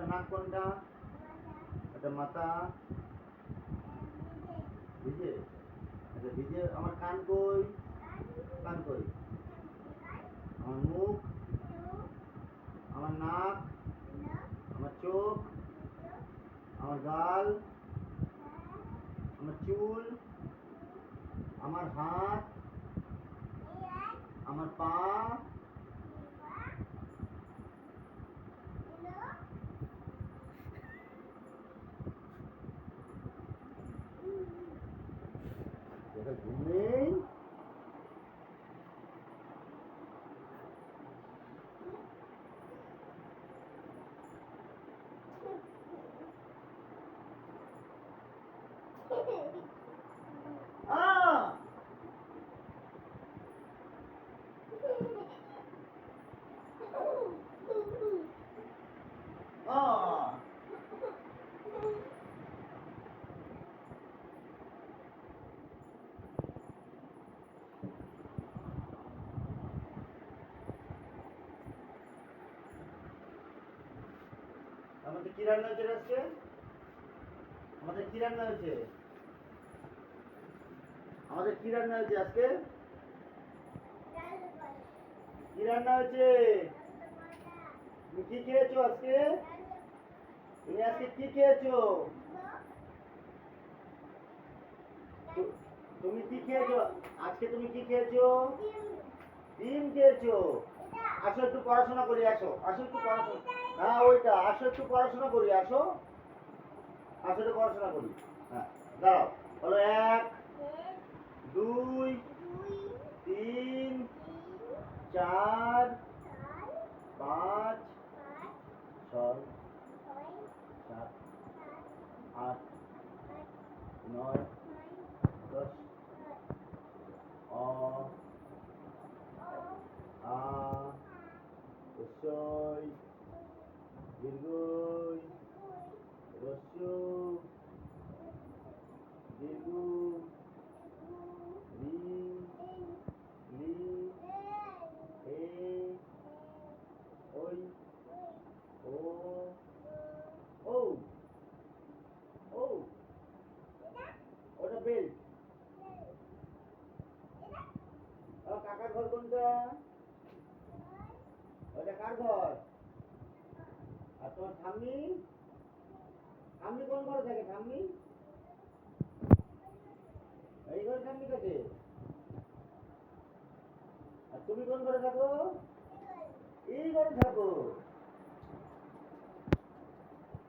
নাক কোনটা মাথা, ভিজে আচ্ছা ভিজে আমার কান কই? কান কই? আমার মুখ, আমার নাক, আমার চোখ, আমার গাল, আমার চুল, আমার হাত, আমার পা ঘুরলে আমাদের কি রান্না আজকে? আমাদের কি রান্না আমাদের কি রান্না আজকে? কি রান্না তুমি কি খেয়েছো আজকে? তুমি আজকে কি খেয়েছো? তুমি কি খেয়েছো? আজকে তুমি কি খেয়েছো? ডিম খেয়েছো। পড়াশোনা করি আসো আসো একটু পড়াশোনা? হ্যাঁ ওইটা। আসো একটু পড়াশোনা করি আসো আসো একটু পড়াশোনা করি। হ্যাঁ দাঁড়াও। বলো এক, দুই, তিন, চার, পাঁচ, ছয়, সাত, আট, নয়, দশ রসই দীর্ঘই রস্য দীর্ঘ রি লি এ ওই ও ও ও ওটা ঘর কোনটা? কার ঘর? আর তোমার ঠাম্মি? ঠাম্মি কোন ঘরে থাকে, ঠাম্মি? এই ঘরে ঠাম্মি থাকে আর তুমি কোন ঘরে থাকো? এই ঘরে থাকো।